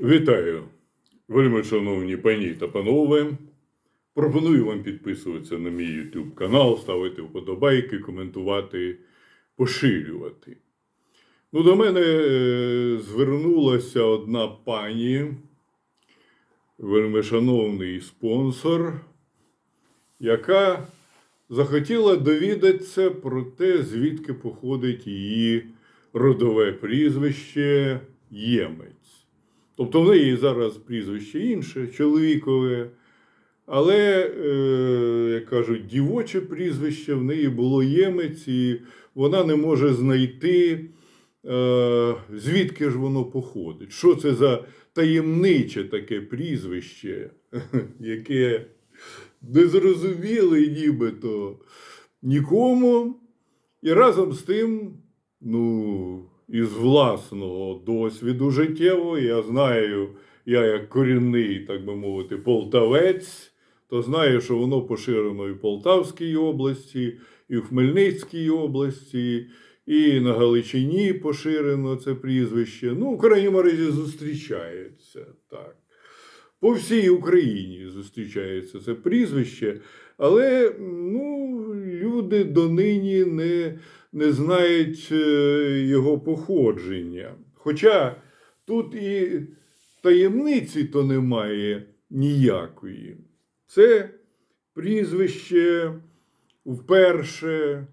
Вітаю, вельми шановні пані та панове. Пропоную вам підписуватися на мій YouTube канал, ставити вподобайки, коментувати, поширювати. Ну, до мене е, звернулася одна пані, вельми спонсор, яка захотіла довідатися про те, звідки походить її родове прізвище Ємець. Тобто в неї зараз прізвище інше, чоловікове, але, е, як кажуть, дівоче прізвище в неї було ємець, і вона не може знайти, е, звідки ж воно походить. Що це за таємниче таке прізвище, яке незрозуміле нібито нікому. І разом з тим, ну, із власного досвіду життєвого, я знаю, я як корінний, так би мовити, полтавець, то знаю, що воно поширено і в Полтавській області, і в Хмельницькій області, і на Галичині поширено це прізвище. Ну, в крайньому разі зустрічається так. По всій Україні зустрічається це прізвище, але ну, люди донині не, не знають е, його походження. Хоча тут і таємниці то немає ніякої. Це прізвище вперше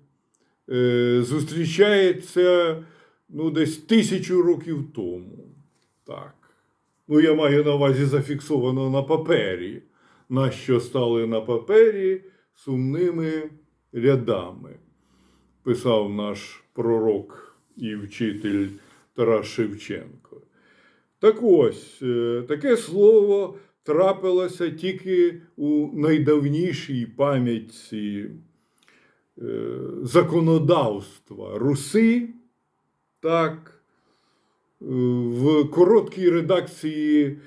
е, зустрічається ну, десь тисячу років тому. Так. Ну, я маю на увазі зафіксовано на папері, на що стали на папері сумними рядами, писав наш пророк і вчитель Тарас Шевченко. Так ось, е, таке слово трапилося тільки у найдавнішій пам'ятці е, законодавства Руси, так, е, в короткій редакції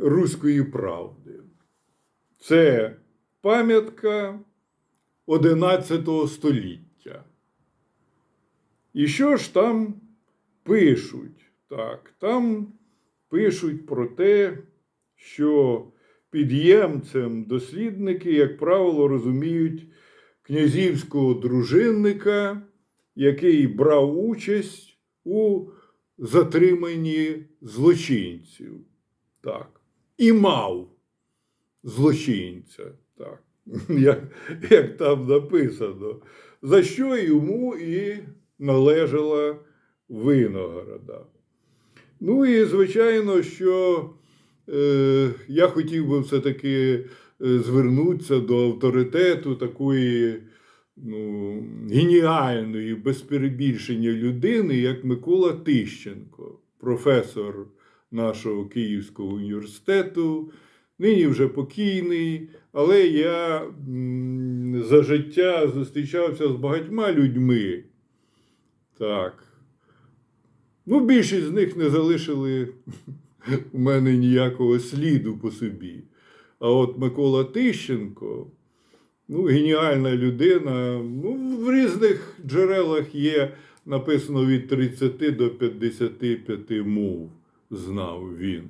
Руської правди. Це пам'ятка 11 століття. І що ж там пишуть? Так, там пишуть про те, що підємцем дослідники, як правило, розуміють князівського дружинника, який брав участь у затриманні злочинців. Так. І мав злочинця. Так. Як, як там написано, за що йому і належала винограда. Ну і звичайно, що е, я хотів би все-таки е, звернутися до авторитету такої ну, геніальної, без перебільшення людини, як Микола Тищенко, професор нашого Київського університету, нині вже покійний, але я за життя зустрічався з багатьма людьми. Так. Ну, більшість з них не залишили у мене ніякого сліду по собі. А от Микола Тищенко, ну, геніальна людина. Ну, в різних джерелах є написано від 30 до 55 мов, знав він.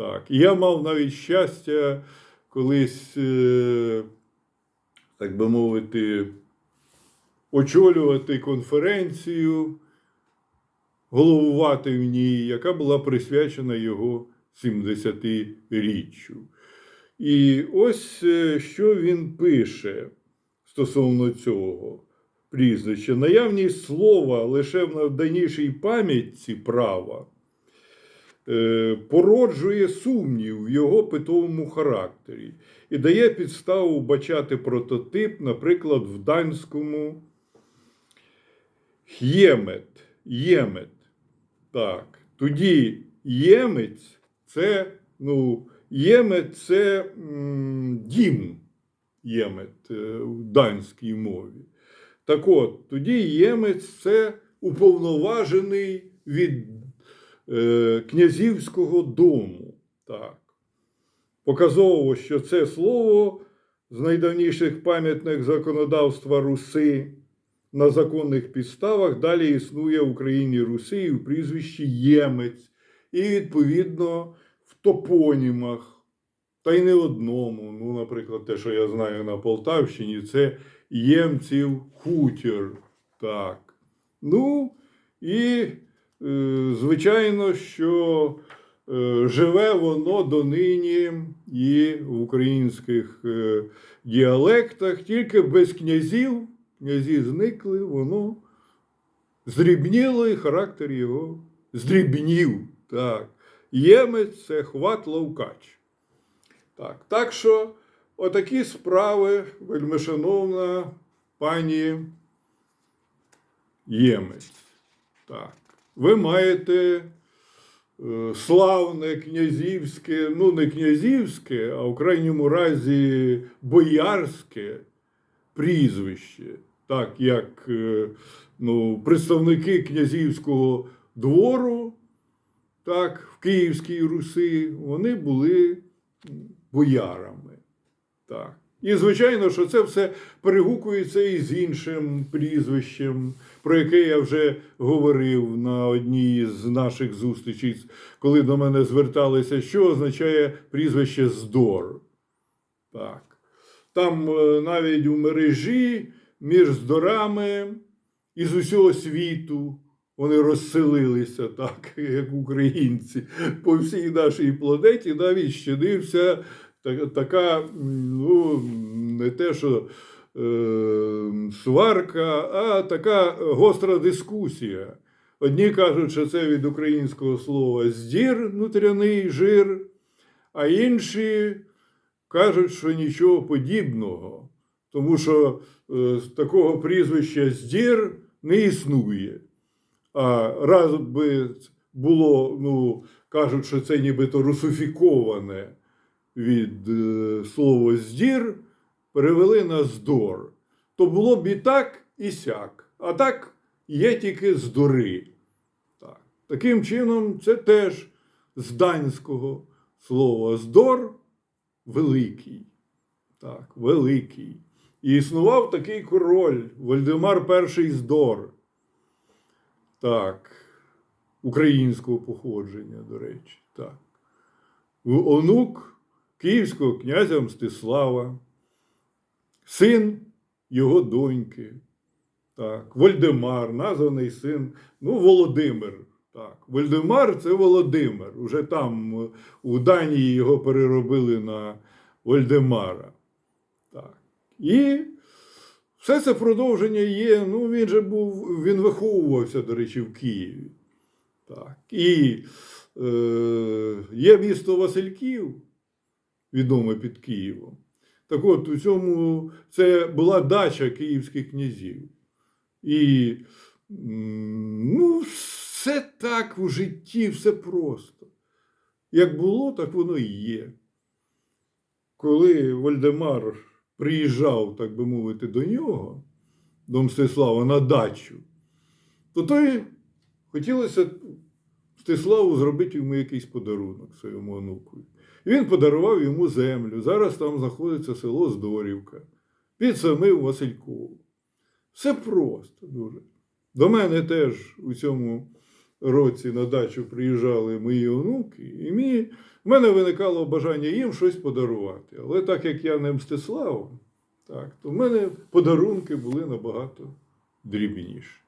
Так. Я мав навіть щастя колись, е, так би мовити, очолювати конференцію, головувати в ній, яка була присвячена його 70-річчю. І ось е, що він пише стосовно цього прізвища. Наявність слова лише в найдавнішій пам'ятці права породжує сумнів в його питовому характері і дає підставу бачати прототип, наприклад, в данському Ємет. Ємет. Так. Тоді ємець це, ну, ємет це м, дім ємет е, в данській мові. Так от, тоді ємець це уповноважений від е, князівського дому. Так. Показово, що це слово з найдавніших пам'ятних законодавства Руси на законних підставах далі існує в Україні Руси і в прізвищі Ємець, і, відповідно, в топонімах. Та й не одному. Ну, наприклад, те, що я знаю на Полтавщині, це Ємців хутір. Так. Ну, і, звичайно, що е, живе воно донині і в українських е, діалектах, тільки без князів. Князі зникли, воно здрібніло, і характер його здрібнів. Так. Ємець це хват ловкач. Так, так що отакі справи, вельмишановна пані Ємець. Так. Ви маєте е, славне князівське, ну не князівське, а в крайньому разі боярське прізвище, так як е, ну, представники князівського двору, так, в Київській Русі, вони були боярами. Так. І, звичайно, що це все перегукується і з іншим прізвищем, про яке я вже говорив на одній з наших зустрічей, коли до мене зверталися, що означає прізвище Здор. Так. Там е, навіть у мережі між здорами із усього світу вони розселилися, так, як українці, по всій нашій планеті навіть щинився та- така, ну, не те, що е, сварка, а така гостра дискусія. Одні кажуть, що це від українського слова здір, нутряний жир, а інші кажуть, що нічого подібного, тому що е, такого прізвища здір не існує. А раз би було, ну, кажуть, що це нібито русифіковане від е, слова здір, перевели на здор, то було б і так, і сяк. А так є тільки здори. Так. Таким чином, це теж з данського слова здор великий. Так, великий. І існував такий король Вальдемар І Здор. Так, українського походження, до речі. Так. Онук київського князя Мстислава, син його доньки. Так, Вольдемар, названий син, ну, Володимир. Так, Вольдемар це Володимир. Уже там е, у Данії його переробили на Вольдемара. Так. І все це продовження є. Ну, він же був, він виховувався, до речі, в Києві. Так. І е, є місто Васильків, відоме під Києвом. Так от, у цьому це була дача київських князів. І ну, все так у житті, все просто. Як було, так воно і є. Коли Вольдемар приїжджав, так би мовити, до нього, до Мстислава, на дачу, то той хотілося Мстиславу зробити йому якийсь подарунок своєму онукові. Він подарував йому землю. Зараз там знаходиться село Здорівка під самим Васильковим. Все просто дуже. До мене теж у цьому році на дачу приїжджали мої онуки, і мені, в мене виникало бажання їм щось подарувати. Але так як я не Мстислав, так, то в мене подарунки були набагато дрібніші.